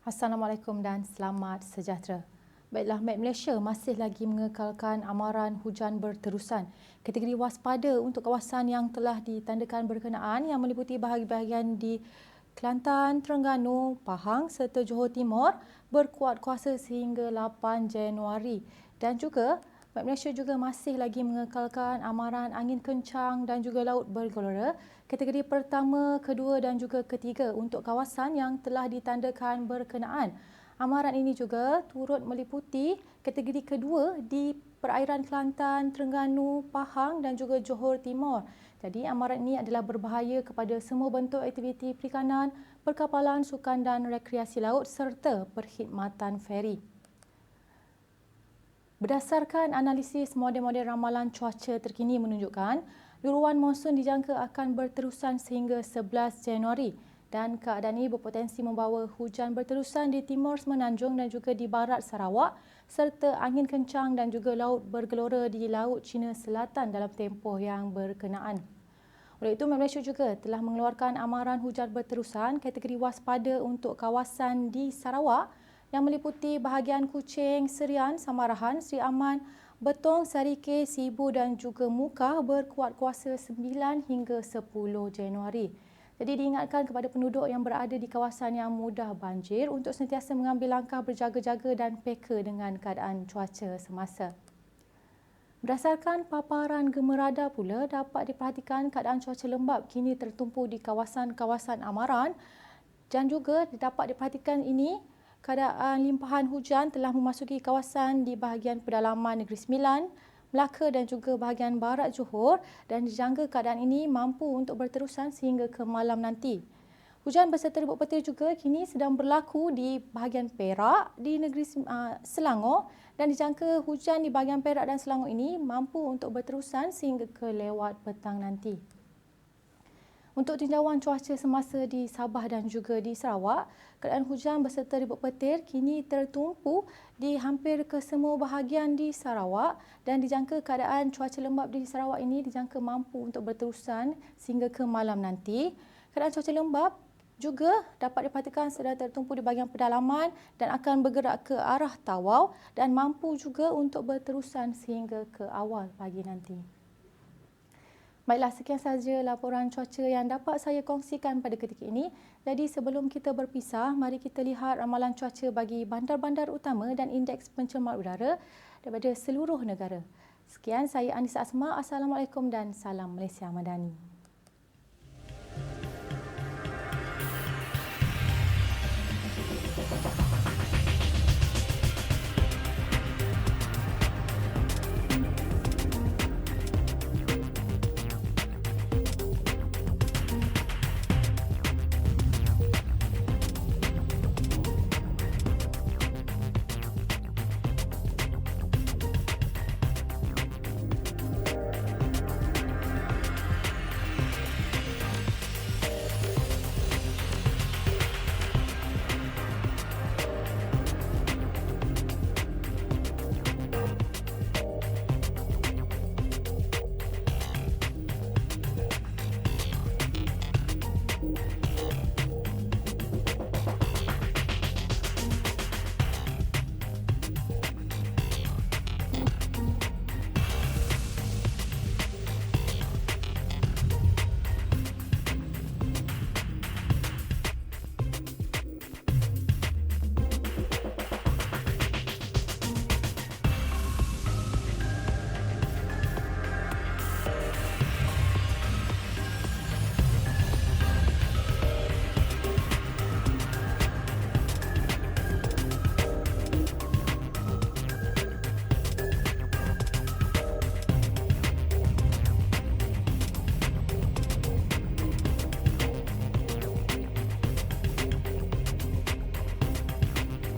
Assalamualaikum dan selamat sejahtera. Baiklah, Met Malaysia masih lagi mengekalkan amaran hujan berterusan. Kategori waspada untuk kawasan yang telah ditandakan berkenaan yang meliputi bahagian di Kelantan, Terengganu, Pahang serta Johor Timur berkuat kuasa sehingga 8 Januari. Dan juga Bank Malaysia juga masih lagi mengekalkan amaran angin kencang dan juga laut bergelora kategori pertama, kedua dan juga ketiga untuk kawasan yang telah ditandakan berkenaan. Amaran ini juga turut meliputi kategori kedua di perairan Kelantan, Terengganu, Pahang dan juga Johor Timur. Jadi amaran ini adalah berbahaya kepada semua bentuk aktiviti perikanan, perkapalan, sukan dan rekreasi laut serta perkhidmatan feri. Berdasarkan analisis model-model ramalan cuaca terkini menunjukkan, luruan monsun dijangka akan berterusan sehingga 11 Januari dan keadaan ini berpotensi membawa hujan berterusan di timur semenanjung dan juga di barat Sarawak serta angin kencang dan juga laut bergelora di Laut Cina Selatan dalam tempoh yang berkenaan. Oleh itu, Malaysia juga telah mengeluarkan amaran hujan berterusan kategori waspada untuk kawasan di Sarawak yang meliputi bahagian Kuching, Serian, Samarahan, Sri Aman, Betong, Sarike, Sibu dan juga Muka berkuat kuasa 9 hingga 10 Januari. Jadi diingatkan kepada penduduk yang berada di kawasan yang mudah banjir untuk sentiasa mengambil langkah berjaga-jaga dan peka dengan keadaan cuaca semasa. Berdasarkan paparan gemerada pula dapat diperhatikan keadaan cuaca lembap kini tertumpu di kawasan-kawasan amaran dan juga dapat diperhatikan ini keadaan limpahan hujan telah memasuki kawasan di bahagian pedalaman Negeri Sembilan, Melaka dan juga bahagian barat Johor dan dijangka keadaan ini mampu untuk berterusan sehingga ke malam nanti. Hujan berserta ribut petir juga kini sedang berlaku di bahagian Perak di negeri uh, Selangor dan dijangka hujan di bahagian Perak dan Selangor ini mampu untuk berterusan sehingga ke lewat petang nanti. Untuk tinjauan cuaca semasa di Sabah dan juga di Sarawak, keadaan hujan berserta ribut petir kini tertumpu di hampir ke semua bahagian di Sarawak dan dijangka keadaan cuaca lembap di Sarawak ini dijangka mampu untuk berterusan sehingga ke malam nanti. Keadaan cuaca lembap juga dapat diperhatikan sedang tertumpu di bahagian pedalaman dan akan bergerak ke arah Tawau dan mampu juga untuk berterusan sehingga ke awal pagi nanti. Baiklah, sekian sahaja laporan cuaca yang dapat saya kongsikan pada ketika ini. Jadi sebelum kita berpisah, mari kita lihat ramalan cuaca bagi bandar-bandar utama dan indeks pencemar udara daripada seluruh negara. Sekian, saya Anissa Asma. Assalamualaikum dan salam Malaysia Madani.